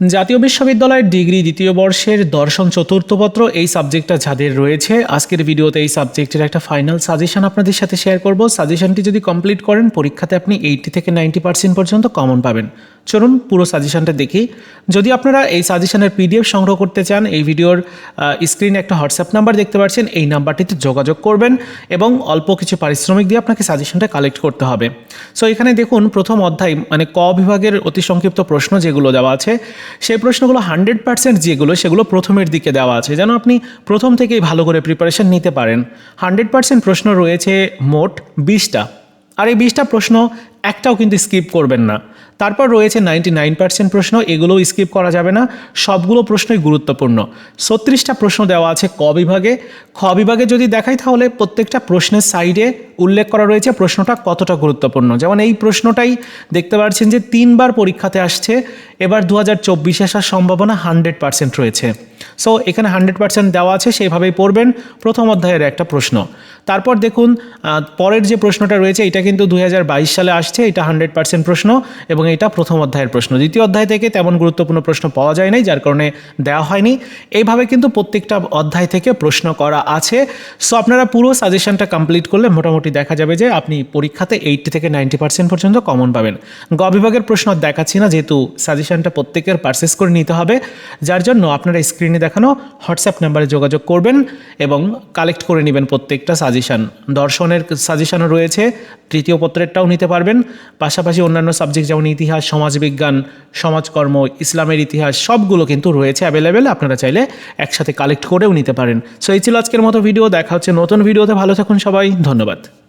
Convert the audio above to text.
জাতীয় বিশ্ববিদ্যালয়ের ডিগ্রি দ্বিতীয় বর্ষের দর্শন চতুর্থ পত্র এই সাবজেক্টটা যাদের রয়েছে। আজকের ভিডিওতে এই সাবজেক্টের একটা ফাইনাল সাজেশন আপনাদের সাথে শেয়ার করব। সাজেশনটি যদি কমপ্লিট করেন, পরীক্ষাতে আপনি এইটটি থেকে নাইনটি পার্সেন্ট পর্যন্ত কমন পাবেন। চলুন পুরো সাজেশনটা দেখি। যদি আপনারা এই সাজেশনের পিডিএফ সংগ্রহ করতে চান, এই ভিডিওর স্ক্রিনে একটা হোয়াটসঅ্যাপ নাম্বার দেখতে পাচ্ছেন, এই নাম্বারটিতে যোগাযোগ করবেন এবং অল্প কিছু পারিশ্রমিক দিয়ে আপনাকে সাজেশনটা কালেক্ট করতে হবে। সো এখানে দেখুন, প্রথম অধ্যায় মানে ক বিভাগের অতি সংক্ষিপ্ত প্রশ্ন যেগুলো দেওয়া আছে, সেই প্রশ্নগুলো হান্ড্রেড পার্সেন্ট যেগুলো, সেগুলো প্রথমের দিকে দেওয়া আছে, যেন আপনি প্রথম থেকেই ভালো করে প্রিপারেশন নিতে পারেন। হান্ড্রেড পার্সেন্ট প্রশ্ন রয়েছে মোট বিশটা, আর এই বিশটা প্রশ্ন একটাও কিন্তু স্কিপ করবেন না। তারপর রয়েছে নাইনটি নাইন পার্সেন্ট প্রশ্ন, এগুলোও স্কিপ করা যাবে না। সবগুলো প্রশ্নই গুরুত্বপূর্ণ। ছত্রিশটা প্রশ্ন দেওয়া আছে ক বিভাগে। খ বিভাগে যদি দেখাই তাহলে প্রত্যেকটা প্রশ্নের সাইডে উল্লেখ করা রয়েছে প্রশ্নটা কতটা গুরুত্বপূর্ণ। যেমন এই প্রশ্নটাই দেখতে পাচ্ছেন যে তিনবার পরীক্ষাতে আসছে, এবার দু হাজার চব্বিশে আসার সম্ভাবনা হান্ড্রেড পার্সেন্ট রয়েছে। সো এখানে হান্ড্রেড পার্সেন্ট দেওয়া আছে, সেইভাবেই পড়বেন প্রথম অধ্যায়ের একটা প্রশ্ন। তারপর দেখুন পরের যে প্রশ্নটা রয়েছে, এটা কিন্তু দু হাজার বাইশ সালে আসছে, এটা হান্ড্রেড পার্সেন্ট প্রশ্ন এবং এটা প্রথম অধ্যায়ের প্রশ্ন। দ্বিতীয় অধ্যায় থেকে তেমন গুরুত্বপূর্ণ প্রশ্ন পাওয়া যায় নাই, যার কারণে দেওয়া হয়নি। এইভাবে কিন্তু প্রত্যেকটা অধ্যায় থেকে প্রশ্ন করা আছে। সো আপনারা পুরো সাজেশনটা কমপ্লিট করলে মোটামুটি দেখা যাবে যে আপনি পরীক্ষাতে এইটটি থেকে নাইনটি পার্সেন্ট পর্যন্ত কমন পাবেন। গ বিভাগের প্রশ্ন দেখাচ্ছি না, যেহেতু সাজেশনটা প্রত্যেকের পারচেস করে নিতে হবে। যার জন্য আপনারা স্ক্রিনে দেখানো হোয়াটসঅ্যাপ নাম্বারে যোগাযোগ করবেন এবং কালেক্ট করে নেবেন প্রত্যেকটা সাজেশন। দর্শনের সাজেশনও রয়েছে, তৃতীয় পত্রেরটাও নিতে পারবেন। পাশাপাশি অন্যান্য সাবজেক্ট যেমন ইতিহাস, সমাজবিজ্ঞান, সমাজকর্ম, ইসলামের ইতিহাস, সবগুলো কিন্তু রয়েছে অ্যাভেলেবেল আপনারা চাইলে একসাথে কালেক্ট করেও নিতে পারেন। সো এই ছিল আজকের মতো ভিডিও দেখা হচ্ছে নতুন ভিডিওতে ভালো থাকুন সবাই, ধন্যবাদ।